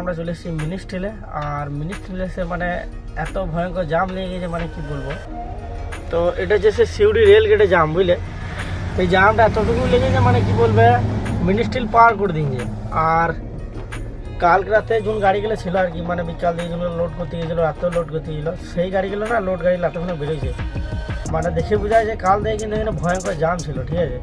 আমরা চলে এসেছি মিনি স্টিলে। আর মিনি স্টিলে এসে মানে এত ভয়ঙ্কর জাম লেগে গেছে মানে কি বলব? তো এটা যে সে সিউড়ি রেল গেটে জাম, বুঝলে? এই জামটা এতটুকু লেগেছে মানে কি বলবে? মিনি স্টিল পার করে দিয়েছে। আর কালকে রাতে যখন গাড়িগুলো ছিল আর কি মানে বিকাল দিয়ে যেগুলো লোড করতে গিয়েছিল এত লোড করতে গেছিল সেই গাড়িগুলো না লোড গাড়ি এতক্ষণে বেরোয়েছে। মানে দেখে বোঝা যায় যে কাল থেকে কিন্তু এখানে ভয়ঙ্কর জাম ছিল, ঠিক আছে?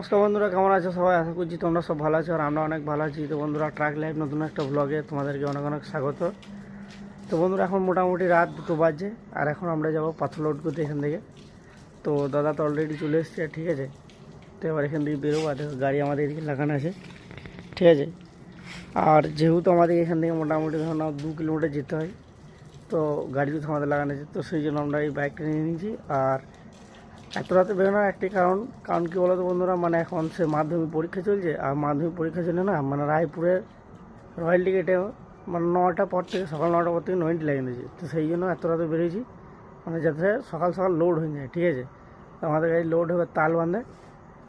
নমস্কার বন্ধুরা, কেমন আছো? সবাই আশা করছি তোমরা সব ভালো আছো আর আমরা অনেক ভালো আছি। তো বন্ধুরা ট্রাক লাইভ নতুন একটা ব্লগে তোমাদেরকে অনেক অনেক স্বাগত। তো বন্ধুরা, এখন মোটামুটি রাত দুটো বাজে আর এখন আমরা যাব পাথর লোড করতে এখান থেকে। তো দাদা তো অলরেডি চলে এসছে, ঠিক আছে? তো এবার এখান থেকে বেরোবো আর গাড়ি আমাদের এদিকে লাগানো আছে, ঠিক আছে? আর যেহেতু আমাদের এখান থেকে মোটামুটি ধরো না দু কিলোমিটার যেতে হয়, তো গাড়ি তো আমাদের লাগানো আছে। তো সেই জন্য আমরা এই বাইকটা নিয়ে নিয়েছি আর এত রাতে বেরোনোর একটি কারণ কারণ কি বলতো বন্ধুরা? মানে এখন সে মাধ্যমিক পরীক্ষা চলছে, আর মাধ্যমিক পরীক্ষা চলে না মানে রায়পুরে রয়্যাল টিকেটে মানে নটা পর থেকে সকাল নটার পর থেকে নয়টি লাগিয়ে দিয়েছে তো সেই জন্য এত রাতে বেরিয়েছি মানে যাতে সকাল সকাল লোড হয়ে যায়, ঠিক আছে? তো আমাদের গাড়ি লোড হবে তাল বাঁধে,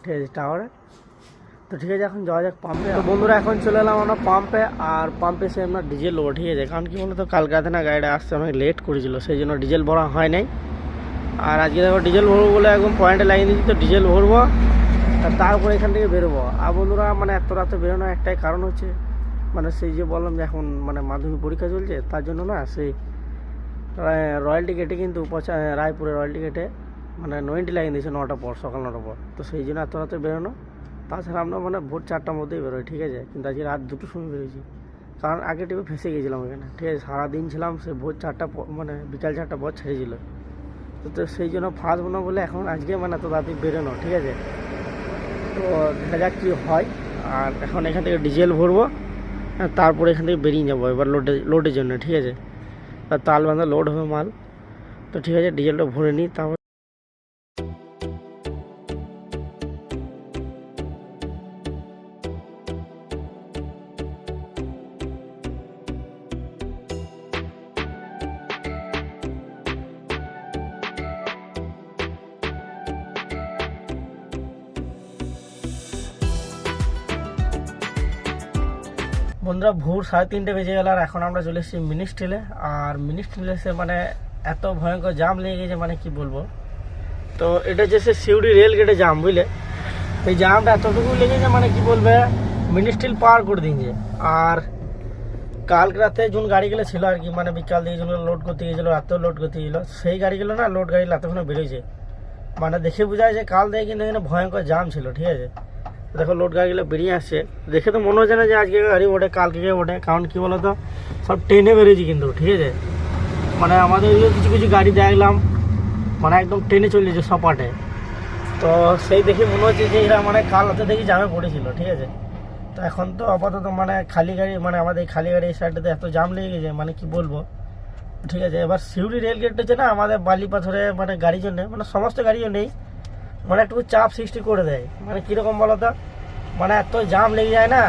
ঠিক আছে টাওয়ারে তো ঠিক আছে, এখন যাওয়া যাক পাম্পে তো বন্ধুরা, এখন চলে এলাম আমরা পাম্পে আর পাম্পে সে আমরা ডিজেল লোড ঠিক আছে? কারণ কি বলতো কালকে না গাড়িটা আসতে অনেক লেট করেছিল, সেই জন্য ডিজেল ভরা হয় নাই। আর আজকে দেখো ডিজেল ভরবো বলে একদম পয়েন্টে লাগিয়ে দিয়েছি, তো ডিজেল ভরবো আর তারপরে এখান থেকে বেরোবো। আর বন্ধুরা মানে এত রাতে বেরোনোর একটাই কারণ হচ্ছে মানে সেই যে বললাম যে এখন মানে মাধ্যমিক পরীক্ষা চলছে, তার জন্য না সেই রয়্যালটি গেটে কিন্তু পচা রায়পুরের রয়্যালটি গেটে মানে নয়েন্টি লাগিয়ে দিয়েছে নটার পর, সকাল নটার পর। তো সেই জন্য এত রাতে বেরোনো। তাছাড়া আমরা মানে ভোর চারটার মধ্যেই বেরোই, ঠিক আছে? কিন্তু আজকে রাত দুটোর সময় বেরোয়েছি কারণ আগে টিপে ফেসে গেছিলাম এখানে ঠিক আছে? সারাদিন ছিলাম, সে ভোর চারটা মানে বিকাল চারটা পর ছেড়েছিল। তো তো সেই জন্য ফাঁসবো না বলে এখন আজকে মানে এত তাড়াতাড়ি বেরোনো, ঠিক আছে? তো দেখা যাক কী হয়। আর এখন এখান থেকে ডিজেল ভরবো তারপরে এখান থেকে বেরিয়ে যাব এবার লোডে, লোডের জন্য, ঠিক আছে? তাল বাঁধা লোড হবে মাল। তো ঠিক আছে, ডিজেলটা ভরে নিই, তারপর ভোর সাড়ে তিনটে বেজে গেল আর এখন আমরা চলে এসেছি মিনি স্টিলে আর মিনি স্টিলে এসে মানে এত ভয়ঙ্কর জাম লেগে গেছে মানে কি বলব? তো এটা যে সে সিউড়ি রেল গেটে জাম, বুঝলে? এই জামটা এতটুকু লেগেছে মানে কি বলবে? মিনি স্টিল পার করে দিয়েছে। আর কালকে রাতে যখন গাড়িগুলো ছিল আর কি মানে বিকাল দিয়ে যেগুলো লোড করতে গিয়েছিল রাতেও লোড করতে গেছিল, সেই গাড়িগুলো না লোড গাড়ি এতক্ষণে বেরোয়েছে। মানে দেখে বোঝা যায় যে কাল থেকে কিন্তু এখানে ভয়ঙ্কর জাম ছিল, ঠিক আছে? দেখো, লোড গাড়িগুলো বেরিয়ে আসছে। দেখে তো মনে হচ্ছে না যে আজকে গাড়ি ওঠে, কালকে ওঠে। কারণ কি বলতো, সব ট্রেনে বেরিয়েছি কিন্তু, ঠিক আছে? মানে আমাদের কিছু কিছু গাড়ি দেখলাম মানে একদম ট্রেনে চলে চলেছে সপাটে। তো সেই দেখে মনে হচ্ছে যে এরা মানে কাল হাতে দেখি জামে পড়েছিল, ঠিক আছে? তো এখন তো আপাতত মানে খালি গাড়ি মানে আমাদের খালি গাড়ি এই সাইডটাতে এত জাম লেগে গেছে মানে কি বলব? ঠিক আছে, এবার সিউড়ি রেল গেট হচ্ছে না আমাদের বালি পাথরে মানে গাড়ির জন্য মানে সমস্ত গাড়িও নেই। মানে একটু চাপ সৃষ্টি করে দেয়। মানে কীরকম বলো তো মানে এত জাম লেগে যায় না?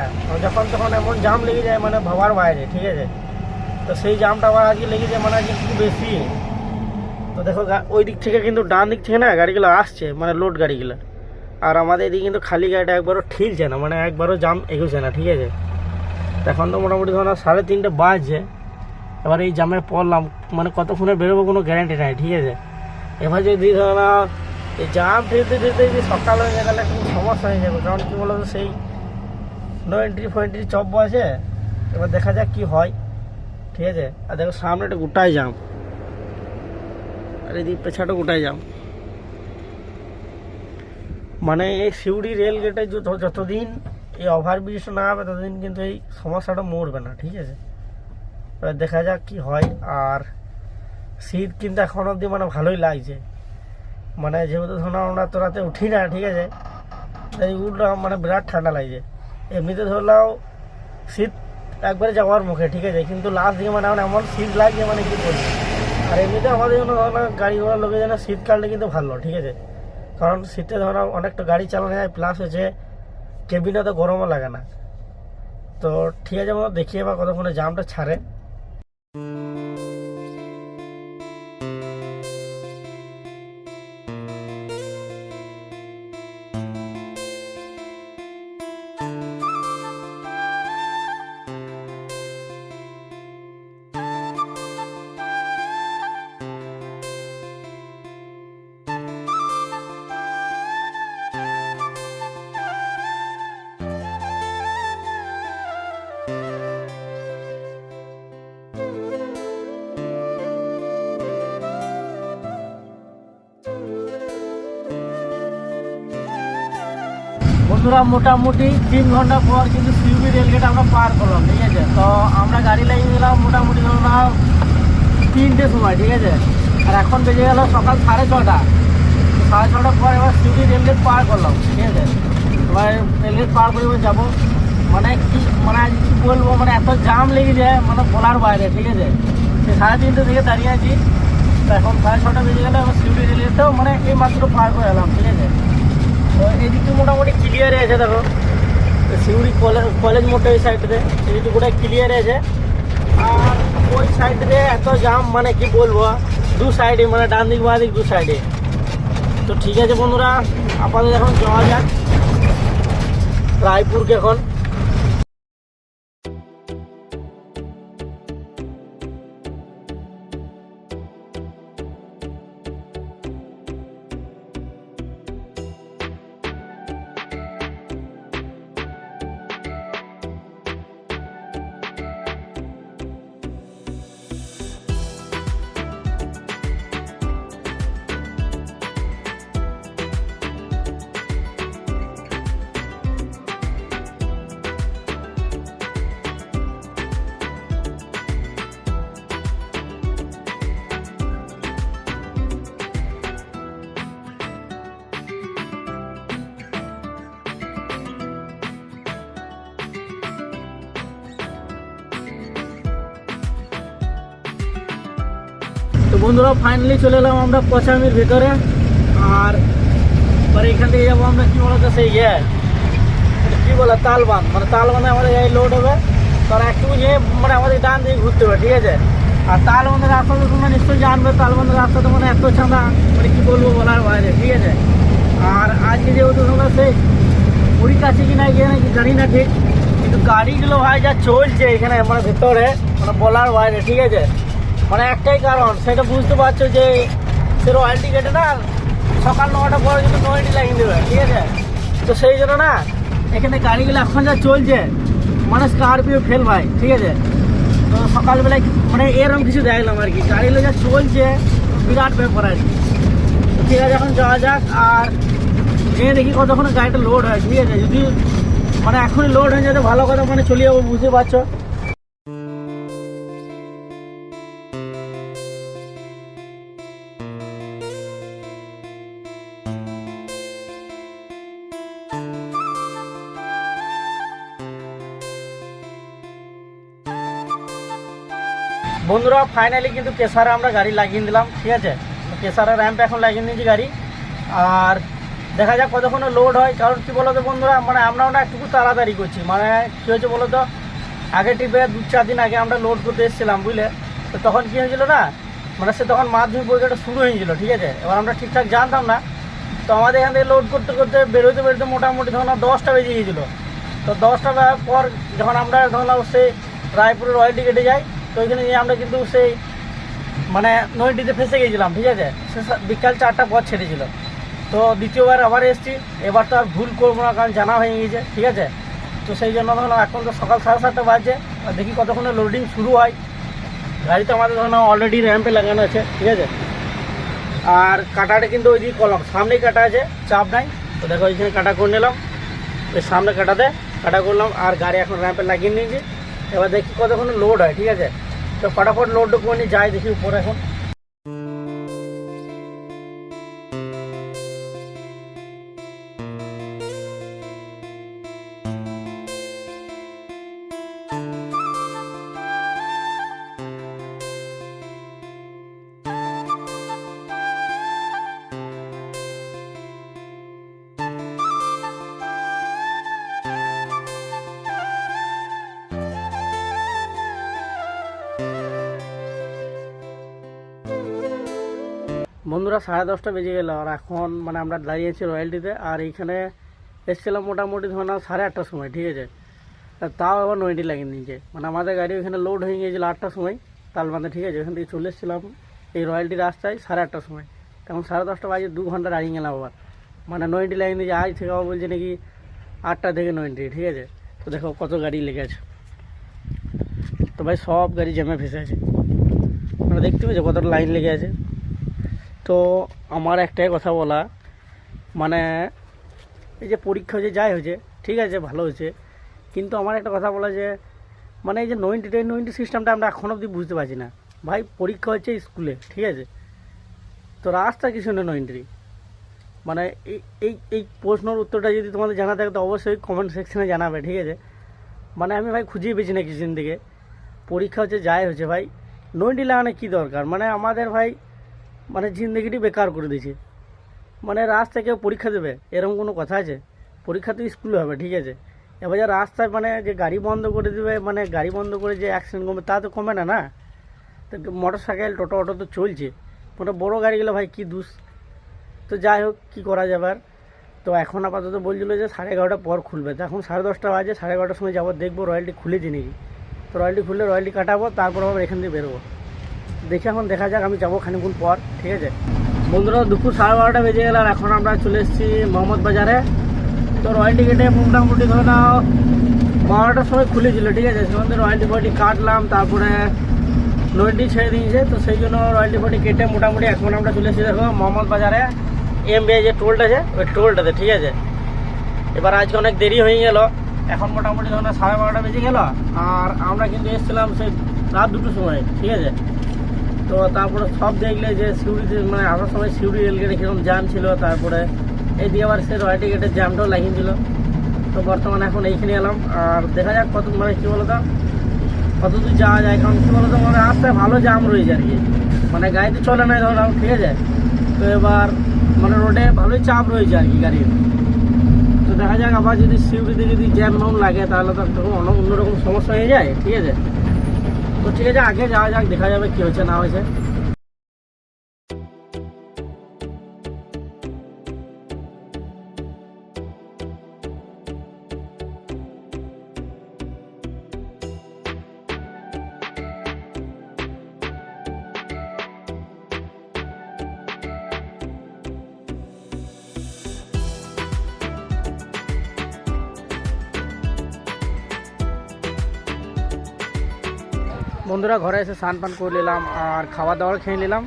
যখন তখন এমন জাম লেগে যায় মানে ভাবার বাইরে, ঠিক আছে? তো সেই জামটা আবার আজকে লেগে যায় মানে আজকে একটু বেশি। তো দেখো ওই দিক থেকে কিন্তু ডান দিক থেকে না গাড়িগুলো আসছে মানে লোড গাড়িগুলো। আর আমাদের এদিকে কিন্তু খালি গাড়িটা একবারও ঠিলছে না মানে একবারও জাম এগোচ্ছে না, ঠিক আছে? এখন তো মোটামুটি ধরো সাড়ে তিনটে বাজছে। এবার এই জামে পড়লাম মানে কতক্ষণে বেরোবো কোনো গ্যারান্টি নাই, ঠিক আছে? এবার যদি ধরো এই জাম ঠেলতে ঠেলতে যদি সকাল হয়ে তাহলে খুব সমস্যা হয়ে যাবে। কারণ কি বলতো, সেই নো এন্ট্রি ফেন্ট্রি চপ আছে। এবার দেখা যাক কি হয়। ঠিক আছে? আর দেখো, সামনে একটা গোটাই জাম আর এদিক পেছাটা গোটাই জাম মানে এই সিউড়ি রেল গেটে যত- যতদিন এই ওভারব্রিজ না হবে, ততদিন কিন্তু এই সমস্যাটা মরবে না। ঠিক আছে? এবার দেখা যাক কি হয়। আর শীত কিন্তু এখন অবধি মানে ভালোই লাগছে। মানে যেহেতু ধরো আমরা তো রাতে উঠি না, ঠিক আছে? তাই উঠলাম মানে বিরাট ঠান্ডা লাগছে। এমনিতে ধরলাও শীত একবারে যাওয়ার মুখে, ঠিক আছে? কিন্তু লাস্ট দিকে মানে আমার এমন শীত লাগছে মানে কি বলব? আর এমনিতে আমাদের জন্য ধরো গাড়ি ঘোড়ার লোকের জন্য শীতকালটা কিন্তু ভালো, ঠিক আছে? কারণ শীতে ধরো অনেকটা গাড়ি চালানো যায় প্লাস হচ্ছে কেবিনে তো গরমও লাগে না। তো ঠিক আছে, বাবা দেখি এবার কতক্ষণে জামটা ছাড়ে। বন্ধুরা, মোটামুটি তিন ঘণ্টা পর কিন্তু সিউবি রেলগেট আমরা পার করলাম, ঠিক আছে? তো আমরা গাড়ি লাগিয়ে দিলাম মোটামুটি ধরো না তিনটে সময়, ঠিক আছে? আর এখন বেজে গেল সকাল সাড়ে ছটা। সাড়ে ছটার পর এবার সিউবি রেলগেট পার করলাম, ঠিক আছে? এবার রেলগেট পার করে যাব। মানে কি মানে আজ কি বলব মানে এত জাম লেগে যায় মানে বলার বাইরে, ঠিক আছে? সে সাড়ে তিনটে থেকে দাঁড়িয়ে আছি। তো এখন সাড়ে ছটা বেজে গেলে, এবার সিউবি রেলগেটটাও মানে এই মাত্র পার করে এলাম, ঠিক আছে? এদিকে মোটামুটি ক্লিয়ারে আছে, দেখো। সিউড়ি কলেজ কলেজ মোটে ওই সাইডে এদিকে গোটা ক্লিয়ারে আছে। আর ওই সাইডে এত জাম মানে কি বলব? দু সাইডে মানে ডান দিক, বাঁ দিক, দু সাইডে তো ঠিক আছে বন্ধুরা, আপাতত এখন যাওয়া যাক। রায়পুরকে এখন। বন্ধুরা ফাইনালি চলে এলাম আমরা পচামির ভেতরে। আর পরে এখান থেকে যাব আমরা কি বলতো সেই ইয়ে এটা কি বলে, তালবান। মানে তালবানে আমাদের এই লোড হবে। তারা একটু যে মানে আমাদের ডান দিয়ে ঘুরতে হবে, ঠিক আছে? আর তালবান্ধের রাস্তা তো তোমরা নিশ্চয়ই জানবে তালবান্ধের রাস্তা তো মানে এত চাঁদা মানে কি বলব বলার বাইরে, ঠিক আছে? আর আজকে যেহেতু তোমরা সেই পুরীর কাছে কি না গিয়ে নাকি জানি না ঠিক, কিন্তু গাড়িগুলো ভাই যা চলছে এখানে মানে ভেতরে মানে বলার বাইরে, ঠিক আছে? মানে একটাই কারণ, সেটা বুঝতে পারছ যে সে রয়্যালটি গেটে না সকাল নটা পরে কিন্তু নয়টি লাগিয়ে দেবে, ঠিক আছে? তো সেই জন্য না, এখানে গাড়িগুলো এখন যা চলছে মানে স্করপিও ফেল ভাই, ঠিক আছে? তো সকালবেলায় মানে এরকম কিছু দেখলাম আর কি। গাড়িগুলো যা চলছে, বিরাট ব্যাপার আর কি। ঠিক আছে, এখন যাওয়া যাক, আর গিয়ে দেখি কতক্ষণ গাড়িটা লোড হয়, ঠিক আছে? যদি মানে এখনই লোড হয়ে যেতে ভালো কথা মানে চলে যাব, বুঝতে পারছ? বন্ধুরা ফাইনালি কিন্তু কেসারে আমরা গাড়ি লাগিয়ে দিলাম, ঠিক আছে? তো কেসারের র্যাম্প এখন লাগিয়ে নিয়েছি গাড়ি। আর দেখা যাক কতক্ষণে লোড হয়। কারণ কি বলতো বন্ধুরা মানে আমরাও না একটু তাড়াতাড়ি করছি। মানে কী হয়েছে বলো তো আগে টিপে দু চার দিন আগে আমরা লোড করতে এসেছিলাম, বুঝলে? তো তখন কী হয়েছিল না মানে সে তখন মাধ্যমিক পরীক্ষাটা শুরু হয়েছিল ঠিক আছে? এবার আমরা ঠিকঠাক জানতাম না। তো আমাদের এখান থেকে লোড করতে করতে বেরোতে বেরোতে মোটামুটি ধরুন দশটা বেজে গিয়েছিল। তো দশটা পর যখন আমরা ধরলাম সেই রায়পুরের রয়্যালটি গেটে যাই তো ওইখানে গিয়ে আমরা কিন্তু সেই মানে নদীতে ফেসে গিয়েছিলাম, ঠিক আছে? সে বিকাল চারটা পর ছেড়েছিল। তো দ্বিতীয়বার আবার এসেছি, এবার তো আর ভুল করব না, কারণ জানা হয়ে গেছে ঠিক আছে? তো সেই জন্য ধরুন এখন তো সকাল সাড়ে সাতটা বাজছে, আর দেখি কতক্ষণে লোডিং শুরু হয়। গাড়ি তো আমাদের ধরুন অলরেডি র্যাম্পে লাগানো আছে, ঠিক আছে? আর কাটাটা কিন্তু ওই দিকে কলম, সামনেই কাটা আছে, চাপ নাই। তো দেখো, ওইখানে কাটা করে নিলাম। ওই সামনে কাটাতে কাটা করলাম, আর গাড়ি এখন র্যাম্পে লাগিয়ে নিয়েছি। এবার দেখি কতক্ষণ লোড হয়, ঠিক আছে? তো ফটাফট লোড করে নিয়ে যাই, দেখি উপরে এখন। বন্ধুরা সাড়ে দশটা বেজে গেল, আর এখন মানে আমরা দাঁড়িয়েছি রয়্যালটিতে, আর এইখানে এসেছিলাম মোটামুটি ধরে সাড়ে আটটার সময়, ঠিক আছে? তাও আবার নয়টি লাগিয়ে নিয়েছে। মানে আমাদের গাড়ি ওইখানে লোড হয়ে গিয়েছিল আটটার সময় তাল তালবান্ধে ঠিক আছে? ওখান থেকে চলে এসেছিলাম এই রয়্যালটি রাস্তায় সাড়ে আটটার সময়। তখন সাড়ে দশটা বাজে, দু ঘণ্টা দাঁড়িয়ে গেলাম আবার। মানে নয়টি লাইন দিয়েছে আজ থেকে আবার বলছে নাকি আটটা থেকে নয়টি, ঠিক আছে? তো দেখো কত গাড়ি লেগে আছে। তো ভাই সব গাড়ি জ্যামে ফেসে আছে। মানে দেখতে পেয়েছ কতটা লাইন লেগে আছে? তো আমার একটাই কথা বলা মানে এই যে পরীক্ষা যে যাই হয়েছে, ঠিক আছে, ভালো হয়েছে। কিন্তু আমার একটা কথা বলা যে মানে এই যে নয়েন্টি টেন নয়েন্টি সিস্টেমটা আমরা এখন অবধি বুঝতে পারছি না। ভাই, পরীক্ষা হচ্ছে স্কুলে, ঠিক আছে? তো রাস্তা কিছু না নয়েন্টি মানে এই এই এই প্রশ্নের উত্তরটা যদি তোমাদের জানা থাকে, তো অবশ্যই কমেন্ট সেকশনে জানাবে, ঠিক আছে? মানে আমি ভাই খুঁজেই পেয়েছি না কিছুদিন থেকে। পরীক্ষা হচ্ছে, যাই হচ্ছে ভাই। নয়েন্টি লাগানো কী দরকার? মানে আমাদের ভাই মানে জিন্দগিটি বেকার করে দিয়েছে। মানে রাস্তায় কেউ পরীক্ষা দেবে, এরকম কোনো কথা আছে? পরীক্ষা তো স্কুলে হবে, ঠিক আছে? এবার যে রাস্তায় মানে যে গাড়ি বন্ধ করে দেবে মানে গাড়ি বন্ধ করে যে অ্যাক্সিডেন্ট কমবে, তা তো কমে না না? তো মোটর সাইকেল টোটো, অটো তো চলছে। মোটা বড়ো গাড়িগুলো ভাই কী দুষ? তো যাই হোক, কী করা যাবে আর তো এখন আপাতত বলছিলো যে সাড়ে এগারোটা পর খুলবে। তো এখন সাড়ে দশটা বাজে, সাড়ে এগারোটার সময় যাব, দেখব রয়্যালটি খুলেছি নাকি? তো রয়্যালটি খুললে রয়্যালটি কাটাবো, তারপর আবার এখান দিয়ে বেরোবো। দেখে এখন দেখা যাক, আমি যাব খানিক্ষণ পর, ঠিক আছে? বন্ধুরা, দুপুর সাড়ে বারোটা বেজে গেল আর এখন আমরা চলে এসেছি মোহাম্মদ বাজারে। তো রয়্যালটি কেটে মোটামুটি ধরে নাও, বারোটার সময় খুলেছিল, ঠিক আছে? সেখান থেকে রয়্যালটি ফয়্যালটি কাটলাম, তারপরে নয়টি ছেড়ে দিয়েছে, তো সেই জন্য রয়্যালটি ফয়্যালটি কেটে মোটামুটি এখন আমরা চলে এসেছি, দেখো, মোহাম্মদ বাজারে। এম বি যে টোলটা আছে ওই টোলটাতে ঠিক আছে? এবার আজকে অনেক দেরি হয়ে গেল, এখন মোটামুটি ধরুন সাড়ে বারোটা বেজে গেল, আর আমরা কিন্তু এসেছিলাম সেই রাত দুটোর সময়, ঠিক আছে? তো তারপরে সব দেখলে যে সিউড়িতে মানে আসার সময় সিউড়ি রেলগেটে কীরকম জ্যাম ছিল, তারপরে এইদিকে আবার সে রয়্যালটি গেটের জ্যামটাও লাগিয়েছিল। তো বর্তমানে এখন এইখানে এলাম। আর দেখা যাক কত মানে কী বলতো, কত দূর যাওয়া যায়। কারণ কী বলতো মানে রাস্তায় ভালো জ্যাম রয়েছে আর কি। মানে গাড়ি তো চলে না, ধরো ঠিক আছে? তো এবার মানে রোডে ভালোই চাপ রয়েছে আর কি গাড়ির। তো দেখা যাক আবার যদি সিউড়িতে যদি জ্যাম মাউন লাগে, তাহলে তো একটা অন্য অন্যরকম সমস্যা হয়ে যায়, ঠিক আছে? তো ঠিক আছে আগে যাওয়া যাক দেখা যাবে কি হয়েছে না হয়েছে। বন্ধুরা ঘরে এসে স্নান পান করে নিলাম আর খাবার দাবার খেয়ে নিলাম।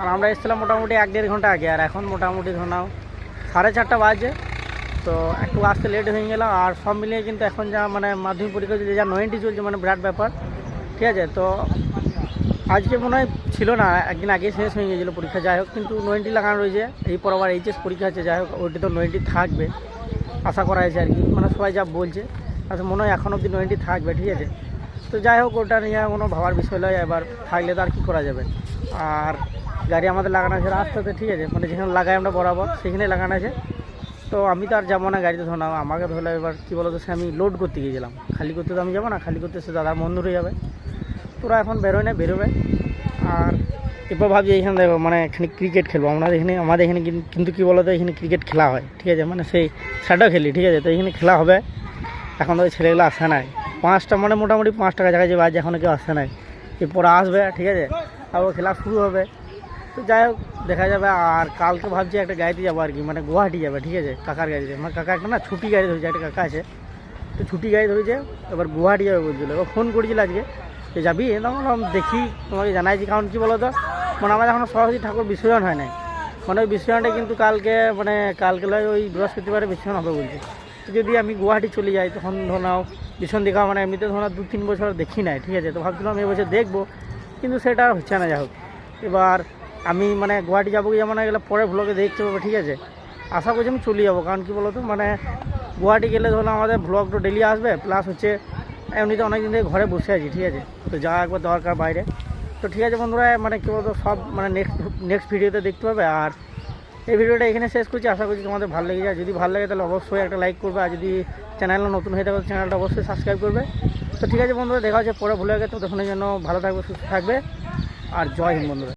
আর আমরা এসেছিলাম মোটামুটি এক দেড় ঘণ্টা আগে, আর এখন মোটামুটি ধরে নাও সাড়ে চারটা বাজে। তো একটু আসতে লেট হয়ে গেলাম, আর সব মিলিয়ে কিন্তু এখন যা মানে মাধ্যমিক পরীক্ষা চলছে, যা নয়েন্টি চলছে মানে বিরাট ব্যাপার। ঠিক আছে, তো আজকে মনে হয় ছিল না, একদিন আগে শেষ হয়ে গিয়েছিল পরীক্ষা, যাই হোক, কিন্তু নয়েন্টি লাগানো রয়েছে। এই পর আবার এইচএস পরীক্ষা আছে, যাই হোক, ওইটি তো নয়েন্টি থাকবে। আশা করা হয়েছে আর কি মানে সবাই যা বলছে আচ্ছা মনে হয় এখন অব্দি নয়েন্টি থাকবে, ঠিক আছে। তো যাই হোক, ওটা নিয়ে কোনো ভাবার বিষয় নয়, এবার থাকলে তো আর কী করা যাবে? আর গাড়ি আমাদের লাগানো আছে রাস্তাতে, ঠিক আছে? মানে যেখানে লাগাই আমরা বরাবর সেখানে লাগানো আছে। তো আমি তো আর যাব না গাড়িতে, ধরো আমাকে ধরলে এবার কী বলতো, সে আমি লোড করতে গিয়েছিলাম। খালি করতে তো আমি যাব না, খালি করতে সে দাদা বন্ধ হয়ে যাবে। তোরা এখন বেরোয় না, বেরোবে। আর এরপর ভাবছি এখানে দেখো মানে এখানে ক্রিকেট খেলব। আমরা এখানে, আমাদের এখানে কিন্তু কী বলতো, এখানে ক্রিকেট খেলা হয়, ঠিক আছে? মানে সেই সাইডেও খেলি, ঠিক আছে? তো এখানে খেলা হবে। এখন তো ছেলেগুলো আসে নাই। পাঁচটা মানে মোটামুটি পাঁচ টাকা জায়গায় যে বাজে এখনও কেউ আসে নাই। এরপর আসবে, ঠিক আছে? আবার খেলা শুরু হবে। তো যাই হোক, দেখা যাবে। আর কালকে ভাবছি একটা গাড়িতে যাব আর কি মানে গুয়াহাটি যাবে, ঠিক আছে? কাকার গাড়িতে। আমার কাকা একটা না, ছুটি গাড়ি ধরেছে, একটা কাকা আছে। তো ছুটি গাড়ি ধরেছে, এবার গুয়াহাটি যাবে বলছিল। এবার ফোন করেছিল আজকে যে, যাবি? না বললাম দেখি, তোমাকে জানাইছি, কারণ কী বলো তো মানে আমাদের এখনও সরস্বতী ঠাকুর বিসর্জন হয় নাই। মানে ওই বিসর্জনটা কিন্তু কালকে মানে কালকে ওই বৃহস্পতিবারে বিসর্জন হবে বলছে। তো যদি আমি গুয়াহাটি চলে যাই, তখন ধরো নাও ভীষণ দেখা মানে এমনিতে ধরো নাও দু তিন বছর দেখি নাই, ঠিক আছে? তো ভাবছিলাম এবছর দেখব, কিন্তু সেটা হচ্ছে না, যাই হোক। এবার আমি মানে গুয়াহাটি যাব যেমন গেলে পরে ভ্লগে দেখতে পাবো, ঠিক আছে? আশা করছি আমি চলে যাব, কারণ কী বলতো? মানে গুয়াহাটি গেলে ধরো আমাদের ভ্লগ তো ডেলি আসবে প্লাস হচ্ছে এমনিতে অনেক দিন থেকে ঘরে বসে আছি, ঠিক আছে? তো যাওয়া একবার দরকার বাইরে। তো ঠিক আছে বন্ধুরা মানে কী বলতো, সব মানে নেক্সট নেক্সট ভিডিওতে দেখতে পাবে। আর এই ভিডিওটা এখানে শেষ করছি। আশা করছি তোমাদের ভালো লেগে যায়। যদি ভালো লাগে তাহলে অবশ্যই একটা লাইক করবে। আর যদি চ্যানেল নতুন হয়ে থাকে চ্যানেলটা অবশ্যই সাবস্ক্রাইব করবে। তো ঠিক আছে বন্ধুরা, দেখা হচ্ছে পরে ভুলে গেছে, ততক্ষণের জন্য ভালো থাকবে, সুস্থ থাকবে। আর জয় হিন্দ বন্ধুরা।